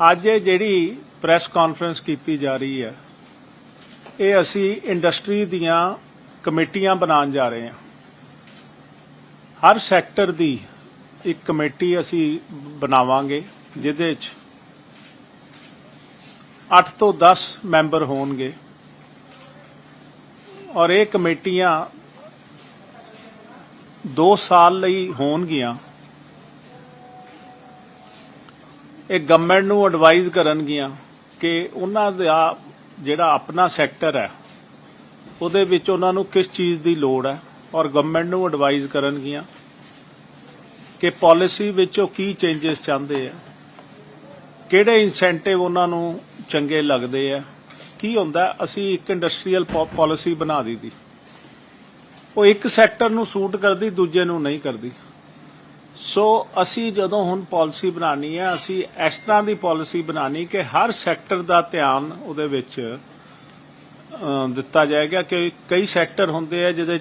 ਅੱਜ ਇਹ ਜਿਹੜੀ ਪ੍ਰੈਸ ਕਾਨਫਰੰਸ ਕੀਤੀ ਜਾ ਰਹੀ ਹੈ, ਇਹ ਅਸੀਂ ਇੰਡਸਟਰੀ ਦੀਆਂ ਕਮੇਟੀਆਂ ਬਣਾਉਣ ਜਾ ਰਹੇ ਹਾਂ। ਹਰ ਸੈਕਟਰ ਦੀ ਇੱਕ ਕਮੇਟੀ ਅਸੀਂ ਬਣਾਵਾਂਗੇ, ਜਿਹਦੇ ਵਿੱਚ 8 ਤੋਂ 10 ਮੈਂਬਰ ਹੋਣਗੇ। ਔਰ ਇਹ ਕਮੇਟੀਆਂ 2 ਸਾਲ ਲਈ ਹੋਣਗੀਆਂ। ਇਹ ਗਵਰਨਮੈਂਟ ਨੂੰ ਐਡਵਾਈਜ਼ ਕਰਨਗੀਆਂ ਕਿ ਉਹਨਾਂ ਦਾ ਜਿਹੜਾ ਆਪਣਾ ਸੈਕਟਰ ਹੈ, ਉਹਦੇ ਵਿੱਚ ਉਹਨਾਂ ਨੂੰ ਕਿਸ ਚੀਜ਼ ਦੀ ਲੋੜ ਹੈ ਔਰ ਗਵਰਨਮੈਂਟ ਨੂੰ ਐਡਵਾਈਜ਼ ਕਰਨਗੀਆਂ ਕਿ ਪਾਲਿਸੀ ਵਿੱਚ ਉਹ ਕੀ ਚੇਂਜਸ ਚਾਹੁੰਦੇ ਆ, ਕਿਹੜੇ ਇਨਸੈਂਟਿਵ ਉਹਨਾਂ ਨੂੰ ਚੰਗੇ ਲੱਗਦੇ ਆ, ਕੀ ਹੁੰਦਾ ਅਸੀਂ ਇੱਕ ਇੰਡਸਟਰੀਅਲ ਪਾਲਿਸੀ ਬਣਾ ਦਿੱਤੀ। ਉਹ ਇੱਕ ਸੈਕਟਰ ਨੂੰ ਸੂਟ ਕਰਦੀ, ਦੂਜੇ ਨੂੰ ਨਹੀਂ ਕਰਦੀ। ਸੋ ਅਸੀਂ ਜਦੋਂ ਹੁਣ ਪਾਲਿਸੀ ਬਣਾਣੀ ਹੈ, ਅਸੀਂ ਇਸ ਤਰ੍ਹਾਂ ਦੀ ਪਾਲਿਸੀ ਬਣਾਣੀ ਕਿ ਹਰ ਸੈਕਟਰ ਦਾ ਧਿਆਨ ਉਹਦੇ ਵਿੱਚ ਦਿੱਤਾ ਜਾਏਗਾ ਕਿ ਕਈ ਸੈਕਟਰ ਹੁੰਦੇ ਆ ਜਿਹਦੇ